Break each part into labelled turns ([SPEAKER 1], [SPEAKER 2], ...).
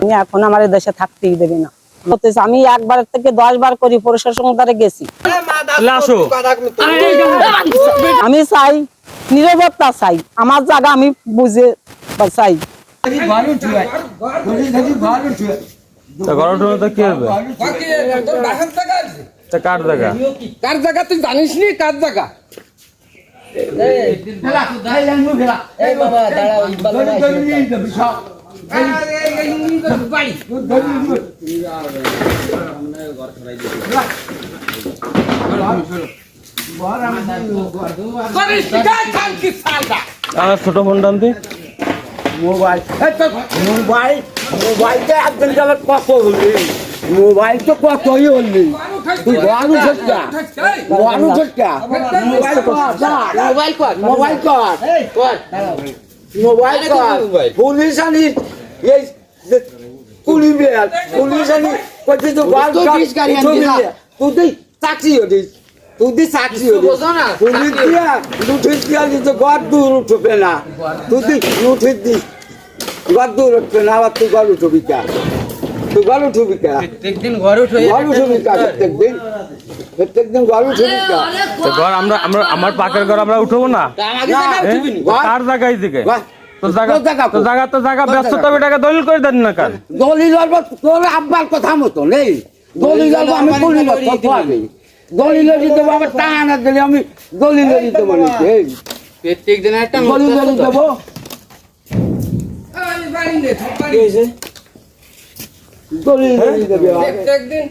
[SPEAKER 1] আমি এখন আমার দেশে থাকতেই দেবে না। আমি একবার থেকে দশ বার করি প্রশাসন দ্বারে গেছি। আমি চাই নিরাপত্তা চাই। আমার জায়গা আমি বুঝে চাই।
[SPEAKER 2] জায়গা
[SPEAKER 3] কার জায়গা? তুই জানিস নি কার জায়গা?
[SPEAKER 2] ছোট ফোন টানতে
[SPEAKER 4] মোবাইল মোবাইল মোবাইলটা একদিন গেলে কত হলি মোবাইল তো কতই হলি তুই বানু ছেটা বানু ছেটা মোবাইল কর। মোবাইল কর। মোবাইল কর। মোবাইল কর। পুলিশ আনি। এই যে পুলিশ পুলিশ আনি। কইতে তো বাল তুই তুই চাকরি হদিস তুই দি চাকরি হদিস পুলিশ দিয়া লুঠিস দিয়া দিত গদ দূর উঠবে না। তুই লুঠিস দিস গদ দূর উঠবে না আবার তুই গদ উঠবি কা? তুই গদ উঠবি কা
[SPEAKER 3] একদিন ঘরে উঠে
[SPEAKER 4] গদ উঠবি কা প্রত্যেক দিন প্রত্যেক দিন গদ উঠবি কা
[SPEAKER 2] তো ঘর আমরা আমরা আমার পাকের ঘর আমরা উঠবো না?
[SPEAKER 3] আমাকে জায়গা
[SPEAKER 2] এ?
[SPEAKER 3] উঠবি নি?
[SPEAKER 2] কার জায়গা এইদিকে?
[SPEAKER 4] বাহ,
[SPEAKER 2] তো জায়গা
[SPEAKER 4] তোর জায়গা
[SPEAKER 2] তো জায়গা তো জায়গা দলিল করে দেন না কার?
[SPEAKER 4] দলিল হল তোর আব্বার কথা মতো নেই দলিল দলিল দলিল দিতে আমার টাকা দিলে আমি দলিল দিতে পারি
[SPEAKER 3] প্রত্যেক দিন একটা
[SPEAKER 4] দলিল দেবো। দলিল দেবে।
[SPEAKER 3] প্রত্যেক দিন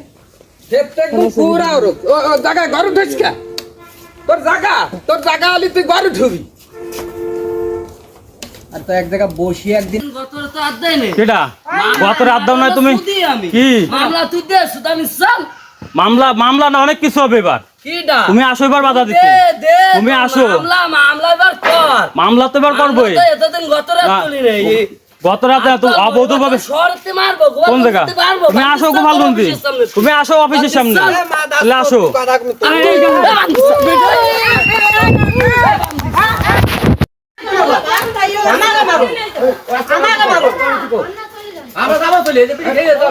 [SPEAKER 3] প্রত্যেক দিন পুরা ওরক ও ও জায়গা ঘর উঠেছ কে? তোর জায়গা তোর জায়গা হলি তুই ঘর উঠবি।
[SPEAKER 5] আর তো এক জায়গা বসি একদিন।
[SPEAKER 6] গতরে তো আর দেয় নাই।
[SPEAKER 2] কেটা গত রাত দাও নাই তুমি? কি?
[SPEAKER 6] মামলা তুই দে সুদ আমি
[SPEAKER 2] মামলা মামলা না অনেক কিছু হবে এবার। তুমি আসো এবার বাধা দিতে। তুমি আসো।
[SPEAKER 6] মামলা মামলা এবার কর।
[SPEAKER 2] মামলা তো এবার করবোই।
[SPEAKER 6] এতদিন গত রাত তুলি
[SPEAKER 2] গত রাতে এত অবৈধ ভাবে কোন জায়গা? তুমি আসো গোপালগঞ্জে। তুমি আসো অফিসের সামনে। তাহলে আসো।
[SPEAKER 3] আমরা যাব চলে এই যে পিঠে খেয়ে যাব।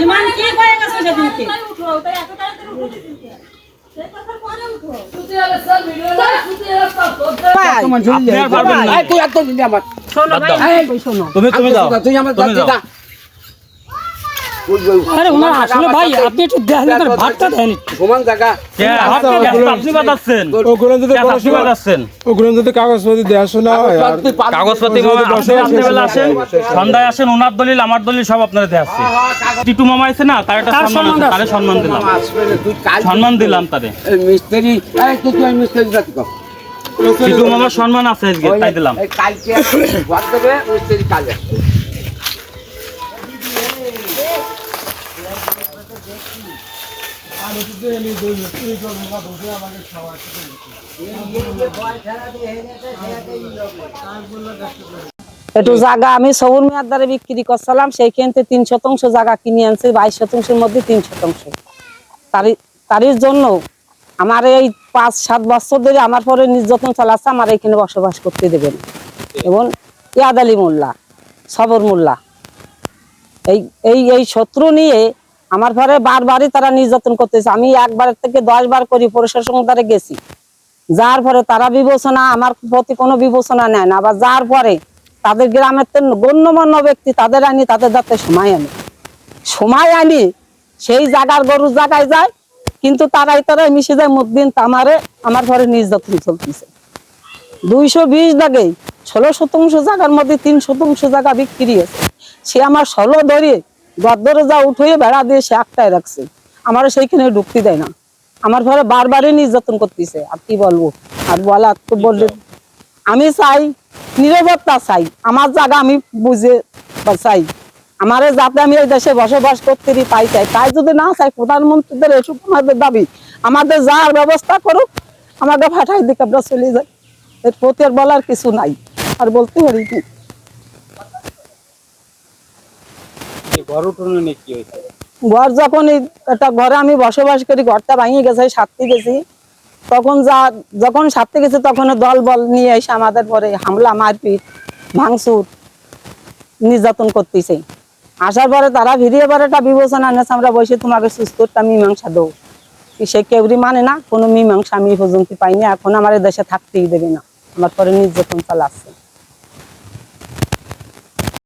[SPEAKER 7] ইমান কি গেছে সেদিনকে
[SPEAKER 4] আমার
[SPEAKER 2] তুমি তুমি যাও
[SPEAKER 4] তুই আমার
[SPEAKER 2] তুমি।
[SPEAKER 4] যা
[SPEAKER 5] আরে ওনার আসলে ভাই আপনি একটু দেখেন তার ভাতটা দেন
[SPEAKER 4] সমান জায়গা।
[SPEAKER 2] কে, আপনি আপনি বাজাচ্ছেন
[SPEAKER 8] ওগুলো যদি
[SPEAKER 2] কে, আপনি
[SPEAKER 8] ওগুলো যদি কাগজপত্র দেখাশোনা আর
[SPEAKER 4] তুই পাবি-
[SPEAKER 2] কাগজপাতি বাবা, আপনি রাত্রেবেলা আসেন সন্ধ্যায় আসেন ওনার দলিল আমার দলিল সব আপনারা দিয়ে আসছে টিটু মামা আছে না তার একটা সম্মান তারে সম্মান দিলাম। সম্মান দিলাম তারে।
[SPEAKER 4] মিস্ত্রি এই তুই তুই মিস্ত্রি জাতি কর।
[SPEAKER 2] টিটু মামার সম্মান আছে আজকে তাই দিলাম।
[SPEAKER 4] কালকে দেবে মিস্ত্রি
[SPEAKER 1] একটু জায়গা আমি সবুর মেয়ার দ্বারা বিক্রি করছিলাম সেইখান থেকে তিন শতাংশ জায়গা কিনে আনছি, বাইশ শতাংশের মধ্যে তিন শতাংশ। তারই তারই জন্য আমার এই পাঁচ, সাত বছর ধরে আমার পরে নির্যাতন চালাচ্ছে, আমার এখানে বসবাস করতে দেবেন। এবং ইয়াদ আলী মোল্লা, সবর মোল্লা। এই এই এই শত্রু নিয়ে আমার ঘরে বারবারই তারা নির্যাতন করতেছে। আমি একবার থেকে দশ বার করি প্রশাসন দ্বারে গেছি। যার পরে তারা বিবেচনা, আমার প্রতি কোনো বিবেচনা নেয় না। আবার যার পরে তাদের গ্রামের তো গণ্যমান্য ব্যক্তি, তাদের আনি, তাদের যাতে সময় আনি। সময় আনি, সেই জায়গার গরুর জায়গায় যায়, কিন্তু তারাই তারাই মিশে যায়। মুদ্দিন তামারে আমার ঘরে নির্যাতন চলতেছে। দুইশো বিশ দাগে ষোলো শতাংশ জায়গার মধ্যে তিন শতাংশ জায়গা বিক্রি আছে সে আমার ষোলো ধরে গদ্দরে যা উঠিয়ে বেড়া দিয়ে সে একটাই রাখছে। আমার সেইখানে ঢুকতে দেয় না। আমার ঘরে বারবারই নির্যাতন করতেছে। আর কি বলব? আর বলা তো বললে আমি চাই নিরাপত্তা চাই। আমার জায়গা আমি বুঝে চাই। আমারে যাতে আমি এই দেশে বসবাস করতে পাই চাই। তাই যদি না চাই প্রধানমন্ত্রীদের এসব আমাদের দাবি। আমাদের যার ব্যবস্থা করুক আমাদের ফাটাই দিকে আমরা চলে যাই। এর প্রতি আর বলার কিছু নাই। আর বলতে পারি কি
[SPEAKER 2] ঘর
[SPEAKER 1] যখন একটা ঘরে আমি বসবাস করি, ঘরটা ভাঙিয়ে গেছে সারতে গেছি। তখন যা, যখন সারতে গেছি, তখন দল বল নিয়ে এসে আমাদের পরে হামলা, মারপিট, ভাঙচুর নির্যাতন করতেছে। আসার পরে তারা ভিড়িয়ে পরে একটা বিবেচনা নিয়েছে আমরা বসে তোমাকে সুস্থ একটা মীমাংসা দেবো। সে কেউরি মানে না, কোনো মীমাংসা আমি পর্যন্ত পাইনি, এখন আমার দেশে থাকতেই দেবে না। আমার পরে নির্যাতন চালাচ্ছে।